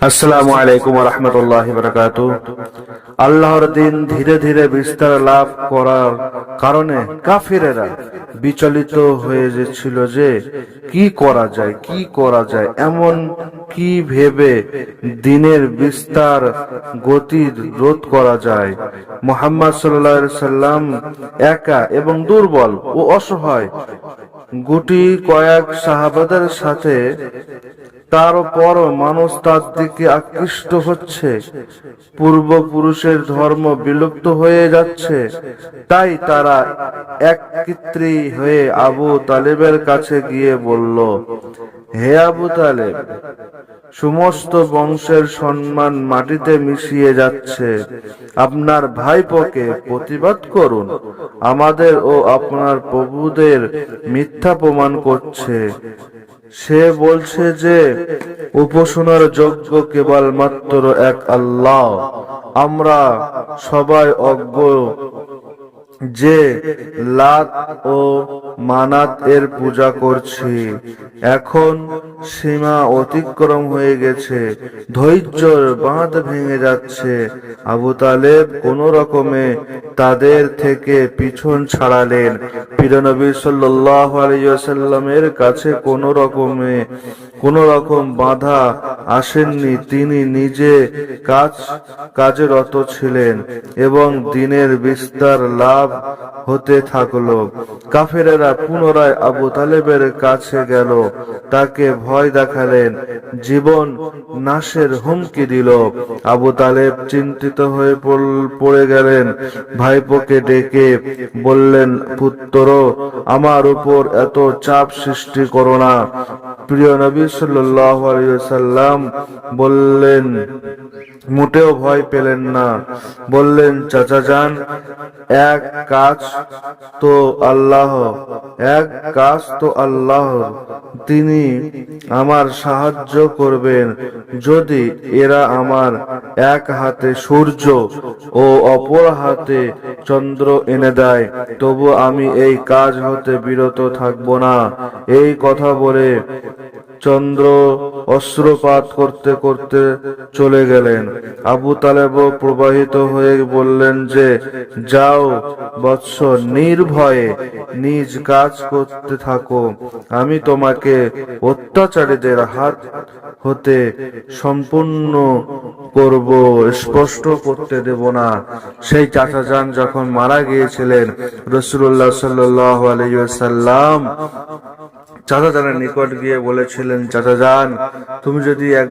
আসসালামু আলাইকুম রহমতুল্লাহ বরকাত আল্লাহর দিন ধীরে ধীরে বিস্তার লাভ করার কারণে কাফিরেরা বিচলিত হয়ে যেছিল যে, কি করা যায়, কি করা যায়, এমন কি ভেবে দিনের বিস্তার গতি রোধ করা যায়? মোহাম্মদ সাল্লাম একা এবং দুর্বল ও অসহায়। গুটি কয়েক সাহাবাদের সাথে তারপর মানুষ তার দিকে আকৃষ্ট হচ্ছে। পূর্বপুরুষের ধর্ম বিলুপ্ত হয়ে যাচ্ছে। তাই তারা একত্রী হয়ে আবু তালেবের কাছে গিয়ে বলল, হে আবু তালেব সমস্ত বংশের সম্মান মাটিতে মিশিয়ে যাচ্ছে। আপনার ভাইপোকে প্রতিবাদ করুন। আমাদের ও আপনার প্রভুদের মিথ্যা প্রমাণ করছে। সে বলছে যে, উপাসনার যোগ্য কেবল মাত্র এক আল্লাহ। আমরা সবাই অজ্ঞ যে লাত ও মানাত এর পূজা করছি। এখন সীমা অতিক্রম হয়ে গেছে, ধৈর্যর বাঁধ ভেঙে যাচ্ছে। আবু তালেব কোন রকমে তাদের থেকে পিছন ছাড়ালেন। পিরনবী সাল্লাহ কাছে কোন রকমে কোন রকম বাধা আসেননি। তিনি নিজে কাজ কাজে রত ছিলেন এবং দিনের বিস্তার লাভ হতে থাকল। কাফেরেরা পুনরায় আবু তালেবের কাছে গেল। তাকে ভয় দেখালেন। জীবন নাশের হুমকি দিল। আবু তালেব চিন্তিত হয়ে পড়ে গেলেন। ভাইপোকে ডেকে বললেন, পুত্র, আমার উপর এত চাপ সৃষ্টি করো না। প্রিয় নবী সাল্লাম বললেন মোটেও ভয় পেলেন না। বললেন, চাচা যান, এক কাজ তো আল্লাহ, এক কাজ তো আল্লাহ, তিনি আমার সাহায্য করবেন। যদি এরা আমার এক হাতে সূর্য ও অপর হাতে চন্দ্র এনে দেয়, তবু আমি এই কাজ হতে বিরত থাকব না। এই কথা বলে চন্দ্র অস্ত্রপাত করতে করতে চলে গেলেন। আবু তালেব প্রবাহিত হয়ে বললেন যে, যাও, বৎস নির্ভয়ে নিজ কাজ করতে থাকো। আমি তোমাকে অত্যাচারীদের হাত হতে সম্পূর্ণ করব, স্পষ্ট করতে দেব না। সেই চাচা যান যখন মারা গিয়েছিলেন রসুল্লাহ সাল্লাহ আলাইসাল্লাম চাচা জানের নিকট গিয়ে বলেছিলেন চাচা যান তুমি যদি এক